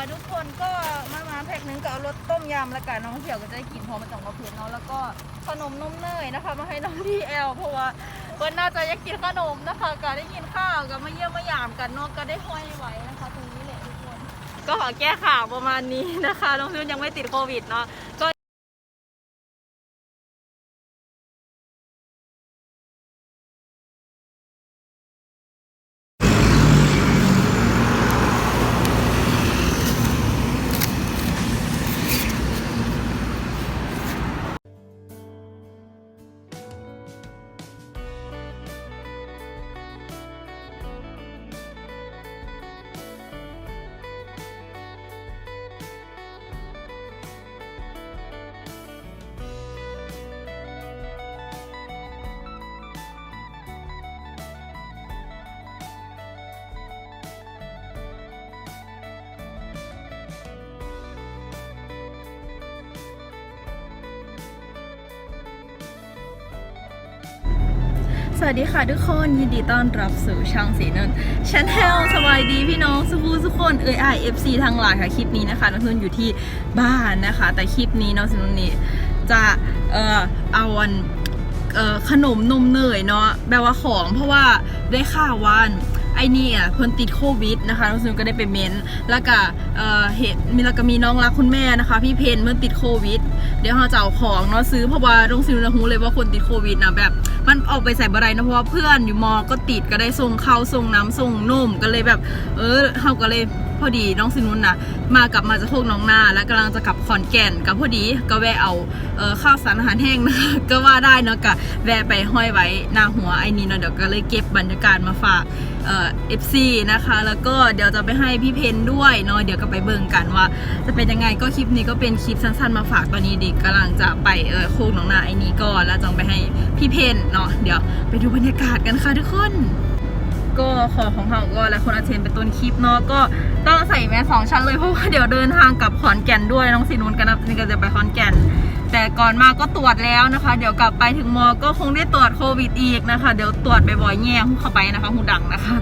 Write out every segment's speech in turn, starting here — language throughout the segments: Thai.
่ทุกคนก็มามาแพ็กหนึงก็เอารสต้มยำแล้วกันน้องเขียวก็จะได้กินพร้อมาจากกระเพาะเนาะแล้วก็ขนมนมเนยนะคะ มาให้น้องดีแอลเพราะว่าเพิ่นน่าจะอยากกินขนมนะคะ ก็ได้กินข้าวก็มาเยี่ยมมาหยามกันเนาะก็ได้ห้อยไว้นะคะ ตรงนี้แหละทุกคน ก็ขอแก้ข่าวประมาณนี้นะคะน้องซิวยังไม่ติดโควิดเนาะ สวัสดีค่ะทุกคนยินดีต้อนรับสู่ช่องสีนนชาแนลสบายดีพี่น้องสุภูทุกคนเอไอเอฟซีทางหลายค่ะคลิปนี้นะคะน้องทุนอยู่ที่บ้านนะคะ แต่คลิปนี้น้องสีนนนี่จะเอ่อเอาวันเอ่อขนมนมเนยเนาะแบบว่าของเพราะว่าได้ข่าววัน อ้นี่อะเพิ่นติดโควิดนะคะน้องสินนก็ได้ไปเม้นแล้วก็เอ่อเห็นมีแล้วก็มีน้องรักคุณแม่นะคะ พี่เพนเมื่อติดโควิด เดี๋ยวเราจะเอาของเนาะซื้อเพราะว่าน้องซื้อนะฮูเลยว่าคนติดโควิดนะแบบ มันออกไปใส่บะไรนะเพราะว่าเพื่อนอยู่มอก็ติดก็ได้ส่งข้าวส่งน้ำส่งนมก็เลยแบบ เออเขาก็เลย พอดีน้องสินุนนะมากลับมาจากโคกน้องนาแล้วกำลังจะกลับขอนแก่นก็พอดีก็แวะเอาเออข้าวสารอาหารแห้งนะคะก็ว่าได้เนาะก็แวะไปห้อยไว้หน้าหัวไอ้นี่เนาะเดี๋ยวก็เลยเก็บบรรยากาศมาฝากเอ่อฟซีนะคะ แล้วก็เดี๋ยวจะไปให้พี่เพนด้วยเนาะเดี๋ยวก็ไปเบิ่งกันว่า จะเป็นยังไงก็คลิปนี้ก็เป็นคลิปสั้นๆมาฝากตอนนี้ด็กกำลังจะไปเออโคกหนองนาไอ้นี้ก่อนแล้วจะไปให้พี่เพนเนาะเดี๋ยวไปดูบรรยากาศกันค่ะทุกคน ก็ขอของเขาก็และคนอาเทนเป็นต้นคลิปเนาะก็ต้องใส่แมสสองชั้นเลยเพราะว่าเดี๋ยวเดินทางกลับขอนแก่นด้วยน้องสีนุนกันนะนี่ก็จะไปขอนแก่น แต่ก่อนมาก็ตรวจแล้วนะคะ เดี๋ยวกลับไปถึงมอก็คงได้ตรวจโควิดอีกนะคะ เดี๋ยวตรวจบ่อยๆแง่เข้าไปนะคะหูดังนะคะ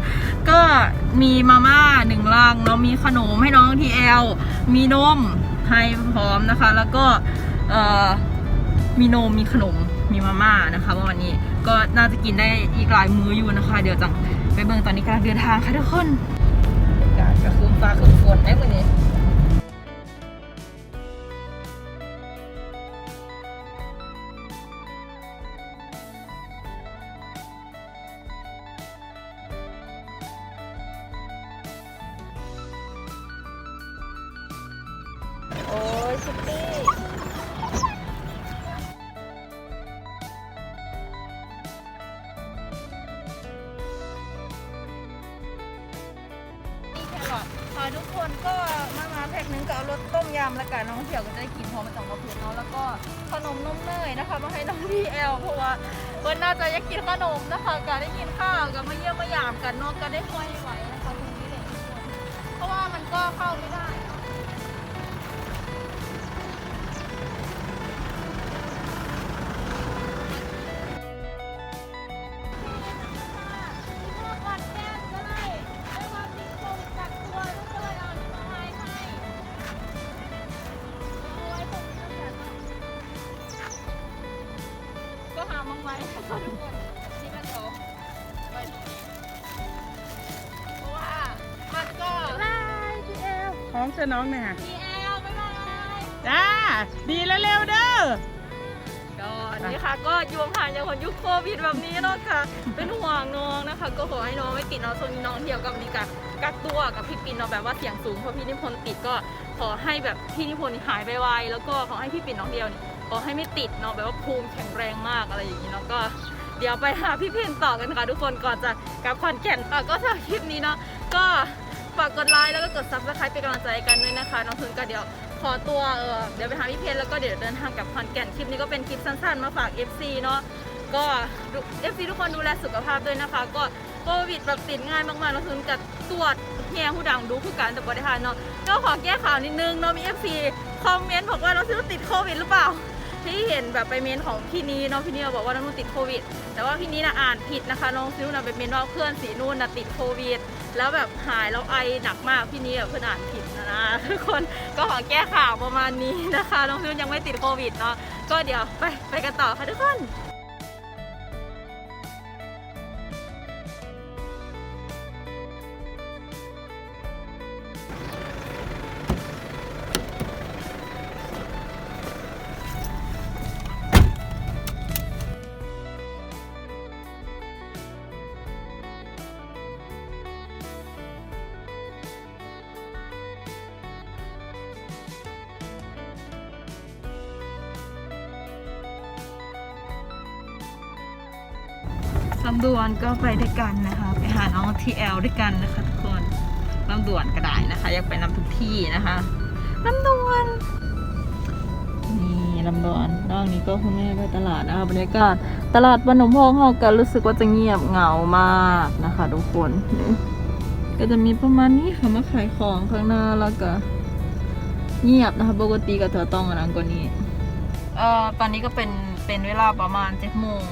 ก็มีมาม่าหนึ่งลังเนาะมีขนมให้น้องทีเอลมีนมให้พร้อมนะคะ แล้วก็มีนมมีขนมมีมาม่านะคะว่าวันนี้ก็น่าจะกินได้อีกหลายมื้ออยู่นะคะ เดี๋ยวจัง ไปเบิ่งตอนนี้กำลังเดินทางค่ะทุกคนอากาศก็คืมฟ้าคืมฝนได้วันนี้โอ้ยชิปปี้ ค่ะทุกคนก็มามาแพ็คหนึงก็เอารสต้มยำแล้วกันน้องเขียวก็จะได้กินพร้อมมาจองกระเพาะเนาะแล้วก็ขนมนมเนยนะคะมาให้น้องดีแอลเพราะว่าเพิ่นน่าจะอยากกินขนมนะคะก็ได้กินข้าวก็มาเยี่ยมมาหยามกันเนาะก็ได้ห้อยไว้นะคะตรงนี้เลยทุกคนเพราะว่ามันก็เข้าไม่ได้ มังไว้ค่ะทุกคนนี่ก็เดี๋ยวไปเพราะว่ามันก็บายพี่เอลท้องเสื้อน้องเนี่ยพี่เอลบ๊ายบายจ้า ดีแล้วเร็วๆเด้อ ก็นี่ค่ะ ก็ยวงผ่านจากคนยุคโควิดแบบนี้เนาะค่ะ เป็นห่วงน้องนะคะ ก็ขอให้น้องไม่ติดเนาะส่วนน้องเที่ยวกับนี่กักักตัวกับพี่ปินเนาะแบบว่าเสี่ยงสูงเพราะพี่นิพนธ์ติดก็ขอให้แบบพี่นิพนธ์นี่หายไปไวแล้วก็ขอให้พี่ปินน้องเดียวนี่ ขอให้ไม่ติดเนาะแบบว่าภูมิแข็งแรงมากอะไรอย่างนี้เนาะก็เดี๋ยวไปหาพี่เพนต่อกันค่ะทุกคนก่อนจะกลับขอนแก่นอะก็สำหรับคลิปนี้เนาะก็ฝากกดไลค์แล้วก็กดซับสไครป์เป็นกำลังใจกันด้วยนะคะน้องพึงก็เดี๋ยวขอตัวเออเดี๋ยวไปหาพี่เพนแล้วก็เดี๋ยวเดินทางกลับขอนแก่นคลิปนี้ก็เป็นคลิปสั้นๆ มาฝาก FC เนาะก็เอฟซีทุกคนดูแลสุขภาพด้วยนะคะ ก็โควิดแบบติดง่ายมากๆน้องพึงกับตรวจแง่ผู้ดังดูผู้การแต่บริหารเนาะก็ขอแก้ข่าวนิดนึงเนาะมี FC คอมเมนต์บอกว่าน้องพึงติดโควิดหรือเปล่า ที่เห็นแบบไปเมนของพี่นี้เนาะพี่นี้บอกว่าน้องนุ่นติดโควิด แต่ว่าพี่นี้นะอ่านผิดนะคะน้องซินุ่นนะไปเมนว่าเพื่อนสีนุ่นนะติดโควิด แล้วแบบหายแล้วไอหนักมากพี่นี้แบบเพื่อนอ่านผิดนะนะทุกคนก็ขอแก้ข่าวประมาณนี้นะคะน้องซินุ่นยังไม่ติดโควิดเนาะก็เดี๋ยวไปไปกันต่อค่ะทุกคน ลำดวนก็ไปด้วยกันนะคะ ไปหาน้องทีแอลด้วยกันนะคะทุกคนลำดวนก็ได้นะคะอยากไปนำทุกที่นะคะลำดวนนี่ลำดวนนอกนี้ก็คุณแม่ไปตลาดนะคะบรรยากาศตลาดบรรนมพองเขากันรู้สึกว่าจะเงียบเหงามากนะคะทุกคนก็จะมีประมาณนี้ค่ะมาขายของข้างหน้าแล้วก็เงียบนะคะปกติก็เธอต้องอันนั้นกว่านี้เอ่อตอนนี้ก็เป็นเป็นเวลาประมาณเจ็ดโมง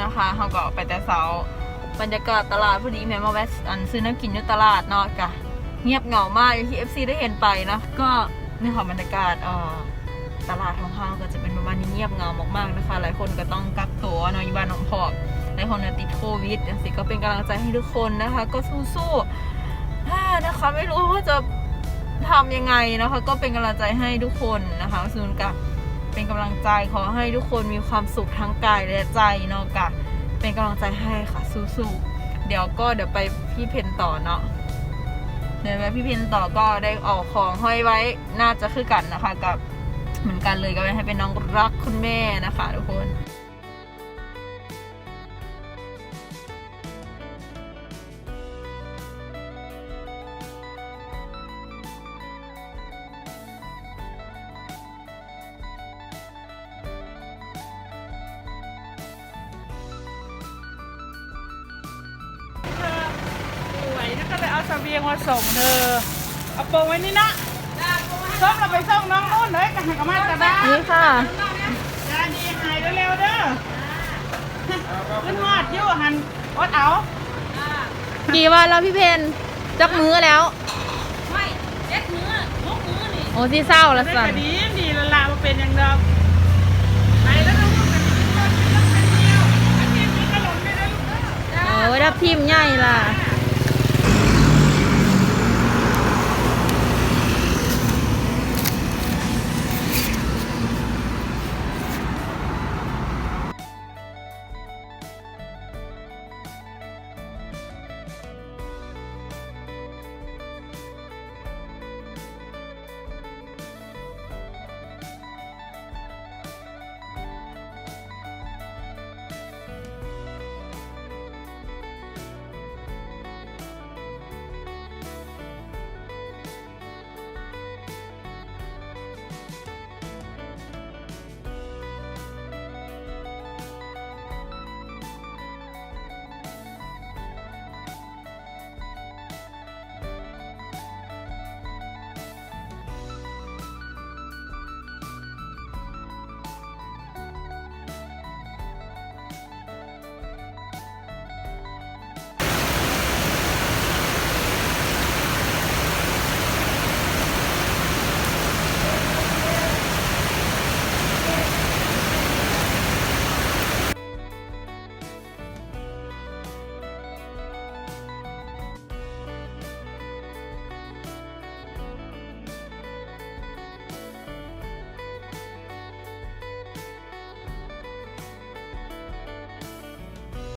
นะคะเขาก็ไปแต่เช้าบรรยากาศตลาดพอดีแม่มาแวะอันซื้อน้ำกินอยู่ตลาดเนาะกะเงียบเหงามากอย่างที่ FC ได้เห็นไปนะก็นี่ค่ะบรรยากาศเอ่อตลาดของเขาก็จะเป็นประมาณนี้เงียบเหงามากๆนะคะ หลายคนก็ต้องกักตัวเนาะอยู่บ้านน้องพอกหลายคนติดโควิดสิก็เป็นกำลังใจให้ทุกคนนะคะ ก็สู้ๆอ่านะคะไม่รู้ว่าจะทำยังไงนะคะ ก็เป็นกำลังใจให้ทุกคนนะคะซูนกับ เป็นกำลังใจขอให้ทุกคนมีความสุขทั้งกายและใจเนาะกะเป็นกำลังใจให้ค่ะสู้ๆเดี๋ยวก็เดี๋ยวไปพี่เพนต่อเนาะเดี๋ยวไปพี่เพนต่อก็ได้ออกของห้อยไว้น่าจะคือกันนะคะ กับเหมือนกันเลยก็ให้เป็นน้องรักคุณแม่นะคะ ทุกคน นะก็เลยเอาเสบียงมาส่งเธอเอาโปรงไว้นี่นะส่งเราไปส่งน้องนู่นเลยกันกับมาจะได้นี่ค่ะยาดีหายเร็วๆเด้อขึ้นหอดอยู่หันอดเอากี่วันแล้วพี่เพนจักมือแล้วไม่เจ็ดมือหกมือนี่โอ้ที่เศร้าละได้สันก็ดีดีละลามาเป็นอย่างเดิมไปแล้วนะลูกกันกินข้าวกินข้าวเดียวอันนี้มีขนมด้วยนะลูกเด้อโอ้ยดับทิมใหญ่ล่ะจ้า